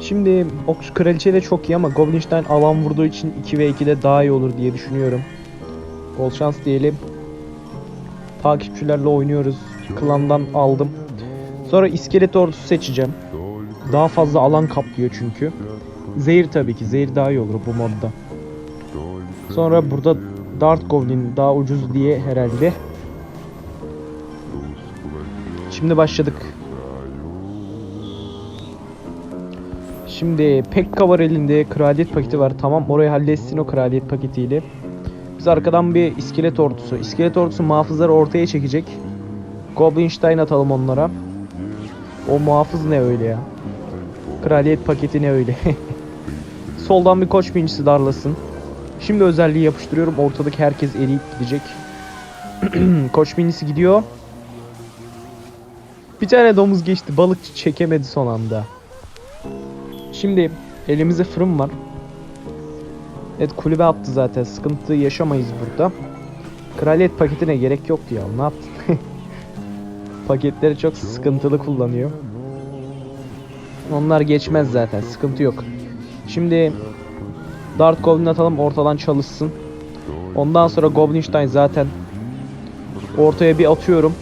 Şimdi Ox Kraliçe de çok iyi ama Goblinstein alan vurduğu için 2 ve 2'de daha iyi olur diye düşünüyorum. Bol şans diyelim. Takipçilerle oynuyoruz. Klandan aldım. Sonra iskelet ordusu seçeceğim. Daha fazla alan kaplıyor çünkü. Zehir tabii ki. Zehir daha iyi olur bu modda. Sonra burada Dart Goblin daha ucuz diye herhalde. Şimdi başladık. Şimdi Pekka var elinde. Kraliyet paketi var. Tamam orayı halletsin o kraliyet paketiyle. Biz arkadan bir iskelet ordusu. İskelet ordusu muhafızları ortaya çekecek. Goblinstein atalım onlara. O muhafız ne öyle ya? Kraliyet paketi ne öyle? Soldan bir koç binicisi darlasın. Şimdi özelliği yapıştırıyorum. Ortadaki herkes eriyip gidecek. koç binicisi gidiyor. Bir tane domuz geçti. Balıkçı çekemedi son anda. Şimdi elimizde fırın var. Evet kulübe attı zaten. Sıkıntı yaşamayız burada. Kraliyet paketine gerek yoktu ya. Ne yaptın? Paketleri çok sıkıntılı kullanıyor. Onlar geçmez zaten. Sıkıntı yok. Şimdi Dart Goblin atalım ortadan çalışsın. Ondan sonra Goblinstein zaten ortaya bir atıyorum.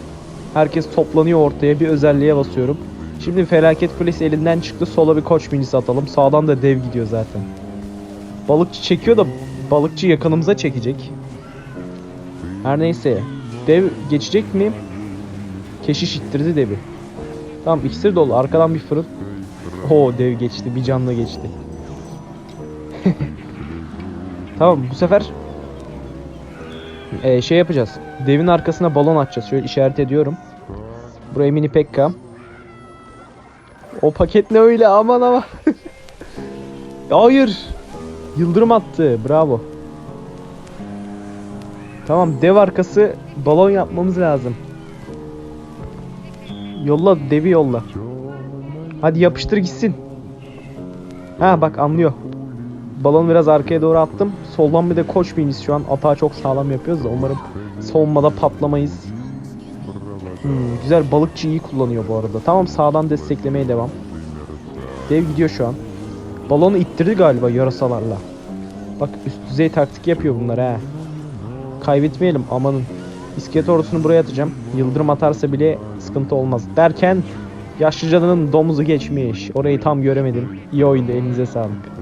Herkes toplanıyor ortaya bir özelliğe basıyorum. Şimdi felaket kulesi elinden çıktı. Sola bir koç minisi atalım. Sağdan da dev gidiyor zaten. Balıkçı çekiyor da balıkçı yakınımıza çekecek. Her neyse. Dev geçecek mi? Keşiş ittirdi devi. Tamam iksir dolu. Arkadan bir fırın. Oo dev geçti. Bir canla geçti. tamam bu sefer ee, şey yapacağız. Devin arkasına balon atacağız. Şöyle işaret ediyorum. Buraya mini pekka. O paket ne öyle aman aman. Hayır. Yıldırım attı. Bravo. Tamam dev arkası balon yapmamız lazım. Yolla devi yolla. Hadi yapıştır gitsin. Ha bak anlıyor. Balonu biraz arkaya doğru attım. Soldan bir de koç biniz şu an. Atağı çok sağlam yapıyoruz da umarım savunmada patlamayız. Hmm, güzel balıkçı iyi kullanıyor bu arada. Tamam sağdan desteklemeye devam. Dev gidiyor şu an. Balonu ittirdi galiba yarasalarla. Bak üst düzey taktik yapıyor bunlar ha. Kaybetmeyelim amanın. İskelet ordusunu buraya atacağım. Yıldırım atarsa bile sıkıntı olmaz. Derken yaşlı cadının domuzu geçmiş. Orayı tam göremedim. İyi oyundu elinize sağlık.